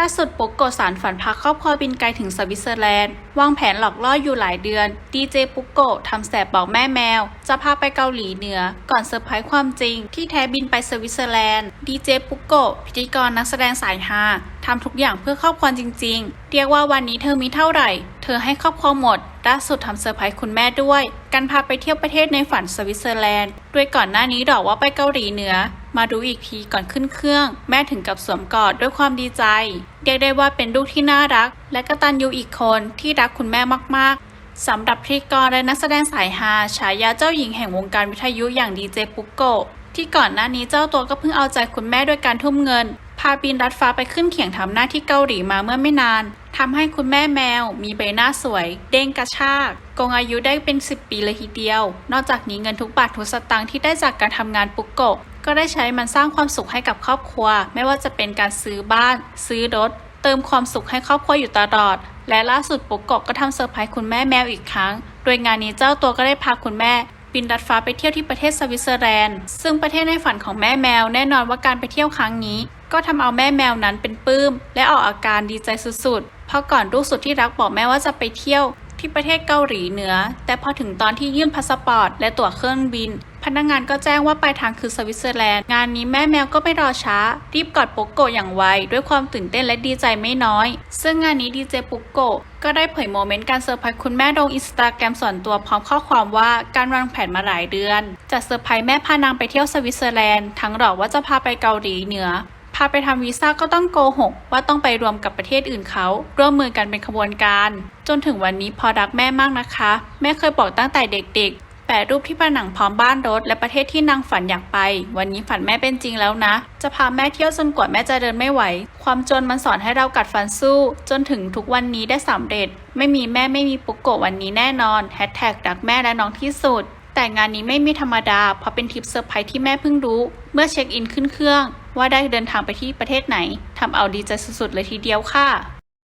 ล่าสุดปุกโกสารฝันพาครอบครัวบินไกลถึงสวิตเซอร์แลนด์ วางแผนหลอกล่ออยู่หลายเดือน ดีเจปุกโกทำแสบบอกแม่แมว จะพาไปเกาหลีเหนือ ก่อนเซอร์ไพรส์ความจริง ที่แท้บินไปสวิตเซอร์แลนด์ ดีเจปุกโกพิธีกรนักแสดงสายฮาทำทุกอย่างเพื่อครอบครัวจริง ๆ เรียกว่าวันนี้เธอมีเท่าไหร่ เธอให้ครอบครัวหมดล่าสุดทำเซอร์ไพรส์คุณแม่ด้วย การพาไปเที่ยวประเทศในฝันสวิตเซอร์แลนด์โดยก่อนหน้านี้ดอกว่าไปเกาหลีเหนือ มาดูอีกทีก่อนขึ้นเครื่อง แม่ถึงกับสวมกอดด้วยความดีใจ เรียกได้ว่าเป็นลูกที่น่ารัก และกตัญญูอีกคนที่รักคุณแม่มากๆสำหรับพธี่กรและนักแสดงสายฮาฉายาเจ้าหญิงแห่งวงการวิทยุอย่างดีเจปุกโกที่ก่อนหน้านี้เจ้าตัวก็เพิ่งเอาใจคุณแม่ด้วยการทุ่มเงิน พาบินรัดฟ้าไปขึ้นเขียงทำหน้าที่เกาหลีมาเมื่อไม่นานทำให้คุณแม่แมว มีใบหน้าสวย เด้งกระชากกงอายุได้เป็น 10 ปีเลยทีเดียว นอกจากนี้เงินทุกบาททุกสตางค์ที่ได้จากการทำงานปุกโก ก็ได้ใช้มันสร้างความสุขให้กับครอบครัว ไม่ว่าจะเป็นการซื้อบ้าน ซื้อรถ เติมความสุขให้ครอบครัวอยู่ตลอด และล่าสุดปุกโกะก็ทำเซอร์ไพรส์คุณแม่แมวอีกครั้ง โดยงานนี้เจ้าตัวก็ได้พาคุณแม่บินรัดฟ้าไปเที่ยวที่ประเทศสวิตเซอร์แลนด์ ซึ่งประเทศในฝันของแม่แมวแน่นอนว่าการไปเที่ยวครั้งนี้ ก็ทำเอาแม่แมวนั้นเป็นปลื้ม และออกอาการดีใจสุดๆ เพราะก่อนลูกสุดที่รักบอกแม่ว่าจะไปเที่ยวที่ประเทศเกาหลีเหนือ แต่พอถึงตอนที่ยื่นพาสปอร์ต และตั๋วเครื่องบิน พนักงานก็แจ้งว่าปลายทางคือสวิตเซอร์แลนด์ งานนี้แม่แมวก็ไม่รอช้า รีบกอดปุกโกอย่างไว ด้วยความตื่นเต้นและดีใจไม่น้อย ซึ่งงานนี้ดีเจปุกโกก็ได้เผยโมเมนต์การเซอร์ไพรส์คุณแม่ลงอินสตาแกรมส่วนตัวพร้อมข้อความว่าการวางแผนมาหลายเดือนจะเซอร์ไพรส์แม่พานางไปเที่ยวสวิตเซอร์แลนด์ทั้งหลอกว่าจะพาไปเกาหลีเหนือพาไปทำวีซ่าก็ต้องโกหก ว่าต้องไปรวมกับประเทศอื่นเขา ร่วมมือกันเป็นขบวนการ จนถึงวันนี้พอรักแม่มากนะคะ แม่เคยบอกตั้งแต่เด็กๆ แปะรูปที่ผนังพร้อมบ้านรถ และประเทศที่นางฝันอยากไป วันนี้ฝันแม่เป็นจริงแล้วนะ จะพาแม่เที่ยวจนกว่าแม่จะเดินไม่ไหว ความจนมันสอนให้เรากัดฟันสู้ จนถึงทุกวันนี้ได้สำเร็จ ไม่มีแม่ไม่มีปุกโกวันนี้แน่นอนแฮชแท็กรักแม่และน้องที่สุด แต่งานนี้ไม่มีธรรมดา เพราะเป็นทริปเซอร์ไพรส์ที่แม่เพิ่งรู้ เมื่อเช็คอินขึ้นเครื่อง ว่าได้เดินทางไปที่ประเทศไหนทำเอาดีใจสุดๆเลยทีเดียวค่ะ